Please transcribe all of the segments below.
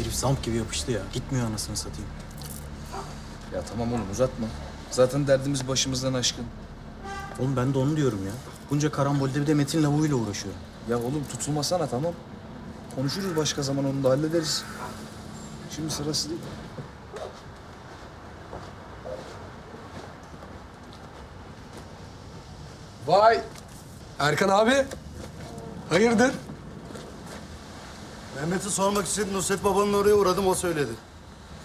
herif zamp gibi yapıştı ya. Gitmiyor anasını satayım. Ya tamam oğlum uzatma. Zaten derdimiz başımızdan aşkın. Oğlum ben de onu diyorum ya. Bunca karambolde bir de Metin lavuğuyla uğraşıyor. Ya oğlum tutulmasana tamam. Konuşuruz başka zaman onu da hallederiz. Şimdi sırası değil. Vay! Erkan abi. Hayırdır? Mehmet'i sormak için Nusret babanın oraya uğradım o söyledi.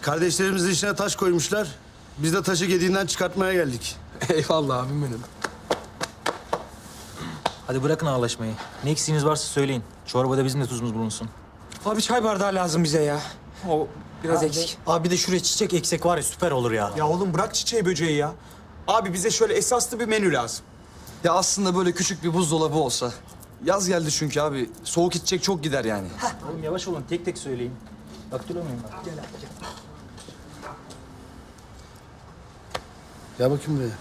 Kardeşlerimizin içine taş koymuşlar. Biz de taşı gediğinden çıkartmaya geldik. Eyvallah abim benim. Hadi bırakın ağlaşmayı. Ne eksiğiniz varsa söyleyin. Çorbada bizim de tuzumuz bulunsun. Abi çay bardağı lazım bize ya. O biraz eksik. Abi bir de şuraya çiçek eksek var ya süper olur ya. Ya oğlum bırak çiçeği böceği ya. Abi bize şöyle esaslı bir menü lazım. Ya aslında böyle küçük bir buzdolabı olsa. Yaz geldi çünkü abi. Soğuk içecek çok gider yani. Oğlum yavaş olun tek tek söyleyin. Bak duramıyorum bak. Gel abi gel. Gel bakayım buraya.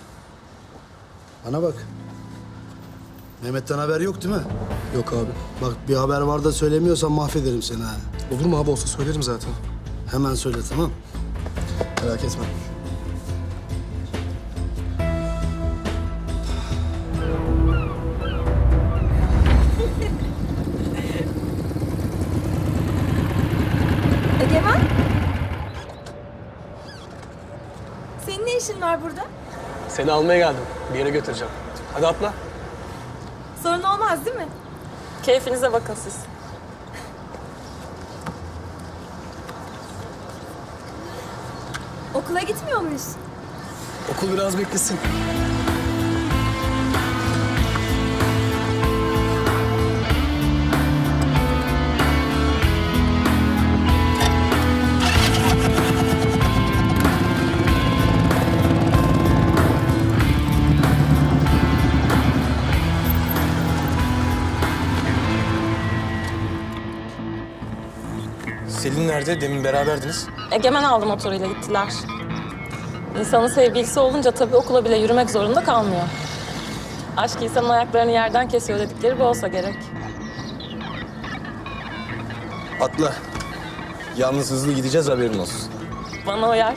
Bana bak. Mehmet'ten haber yok değil mi? Yok abi. Bak bir haber var da söylemiyorsan mahvederim seni ha. Olur mu abi olsa söylerim zaten. Hemen söyle tamam. Merak etme. İşin var burada? Seni almaya geldim. Bir yere götüreceğim. Hadi atla. Sorun olmaz değil mi? Keyfinize bakın siz. Okula gitmiyor muyuz? Okul biraz beklesin. Selin nerede? Demin beraberdiniz. Egemen aldı motoruyla gittiler. İnsanın sevgilisi olunca tabii okula bile yürümek zorunda kalmıyor. Aşk insanın ayaklarını yerden kesiyor dedikleri bu olsa gerek. Atla. Yalnız hızlı gideceğiz haberin olsun. Bana uyar.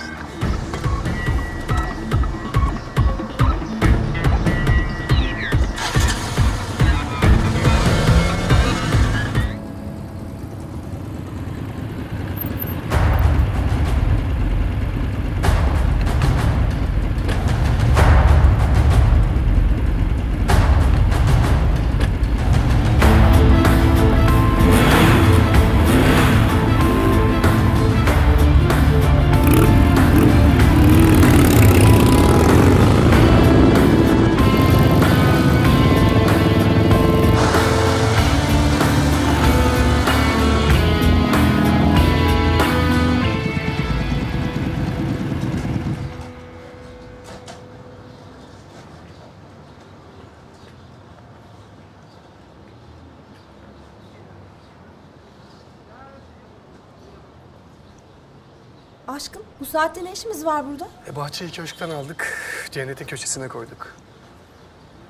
Aşkım bu saatte ne işimiz var burada? E, bahçeyi köşkten aldık. Cennetin köşesine koyduk.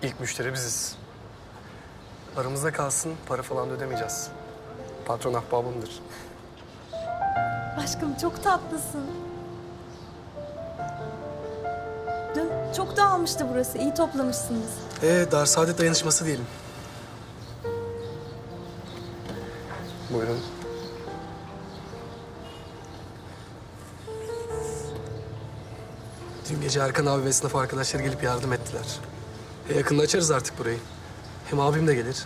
İlk müşteri biziz. Aramızda kalsın, para falan da ödemeyeceğiz. Patron ahbabımdır. Aşkım çok tatlısın. Dün çok dağılmıştı burası. İyi toplamışsınız. E, dar saadet dayanışması diyelim. Buyurun. Dün gece Erkan abi ve sınıf arkadaşları gelip yardım ettiler. E, yakında açarız artık burayı. Hem abim de gelir.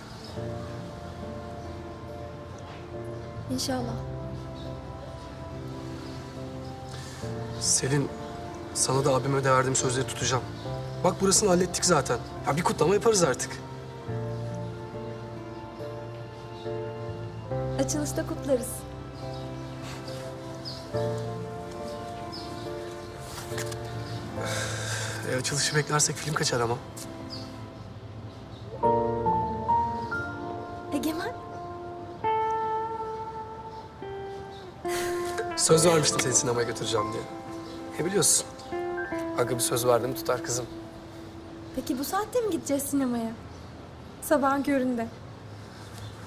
İnşallah. Selin, sana da abime de verdiğim sözleri tutacağım. Bak burasını hallettik zaten. Ya bir kutlama yaparız artık. Açılışta kutlarız. E, açılışı beklersek film kaçar ama. Egemen? Söz vermiştim seni sinemaya götüreceğim diye. E biliyorsun. Aga bir söz verdim tutar kızım. Peki bu saatte mi gideceğiz sinemaya? Sabahın köründe.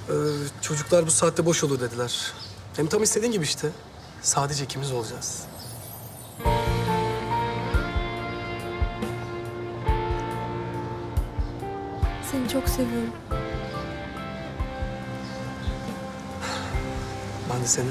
Ee, çocuklar bu saatte boş olur dediler. Hem tam istediğin gibi işte. Sadece ikimiz olacağız. Çok seviyorum. Ben de seni.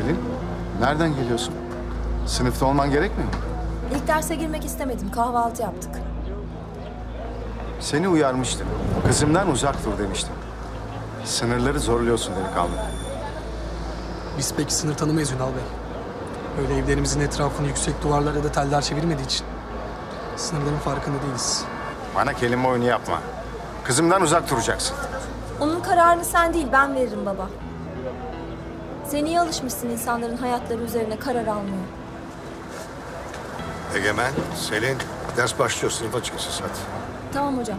Selin, nereden geliyorsun? Sınıfta olman gerekmiyor mu? İlk derse girmek istemedim. Kahvaltı yaptık. Seni uyarmıştım. Kızımdan uzak dur demiştim. Sınırları zorluyorsun delikanlı. Biz pek sınır tanımayız Ünal Bey. Öyle evlerimizin etrafını yüksek duvarlar ya da teller çevirmediği için. Sınırların farkında değiliz. Bana kelime oyunu yapma. Kızımdan uzak duracaksın. Onun kararını sen değil ben veririm baba. Sen iyi alışmışsın insanların hayatları üzerine karar almaya. Egemen, Selin, ders başlıyor. Sınıfa çıkacağız hadi. Tamam hocam.